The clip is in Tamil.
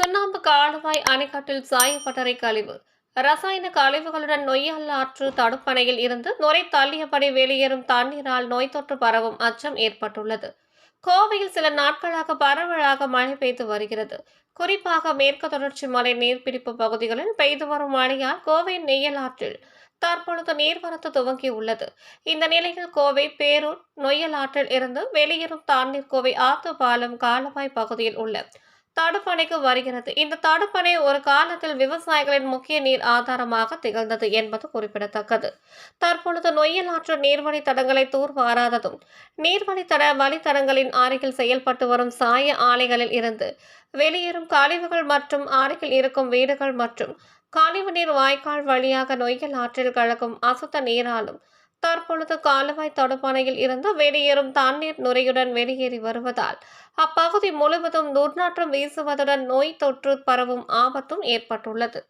சுண்ணாம்பு கால்வாய் அணைக்கட்டில் சாயப்பட்டறை கழிவு. ரசாயன கழிவுகளுடன் நொய்யல் ஆற்று தடுப்பணையில் இருந்து நுரை தள்ளியபடி வெளியேறும் தண்ணீரால் நோய் தொற்று பரவும் அச்சம் ஏற்பட்டுள்ளது. கோவையில் சில நாட்களாக பரவலாக மழை பெய்து வருகிறது. குறிப்பாக மேற்கு தொடர்ச்சி மலை நீர்பிடிப்பு பகுதிகளில் பெய்து வரும் மழையால் கோவை நெய்யல் ஆற்றில் தற்பொழுது நீர்வரத்து துவங்கியுள்ளது. இந்த நிலையில் கோவை பேரூர் நொய்யல் ஆற்றில் இருந்து வெளியேறும் தண்ணீர் கோவை ஆத்துப்பாலம் காலவாய் பகுதியில் உள்ள தடுப்பணைக்கு வருகிறது. இந்த தடுப்பணை ஒரு காலத்தில் விவசாயிகளின் முக்கிய நீர் ஆதாரமாக திகழ்ந்தது என்பது குறிப்பிடத்தக்கது. தற்பொழுது நொய்யலாற்று நீர்வழி தடங்களை தூர்வாராததும் நீர்வழித்தட வழித்தடங்களின் அருகில் செயல்பட்டு வரும் சாய ஆலைகளில் இருந்து வெளியேறும் கழிவுகள் மற்றும் அருகில் இருக்கும் வீடுகள் மற்றும் கழிவு நீர் வாய்க்கால் வழியாக நொய்யல் ஆற்றில் கலக்கும் அசுத்த நீராலும் தற்பொழுது காலவாய் தடுப்பணையில் இருந்து வெளியேறும் தண்ணீர் நுரையுடன் வெளியேறி வருவதால் அப்பகுதி முழுவதும் துர்நாற்றம் வீசுவதுடன் நோய் தொற்று பரவும் ஆபத்தும் ஏற்பட்டுள்ளது.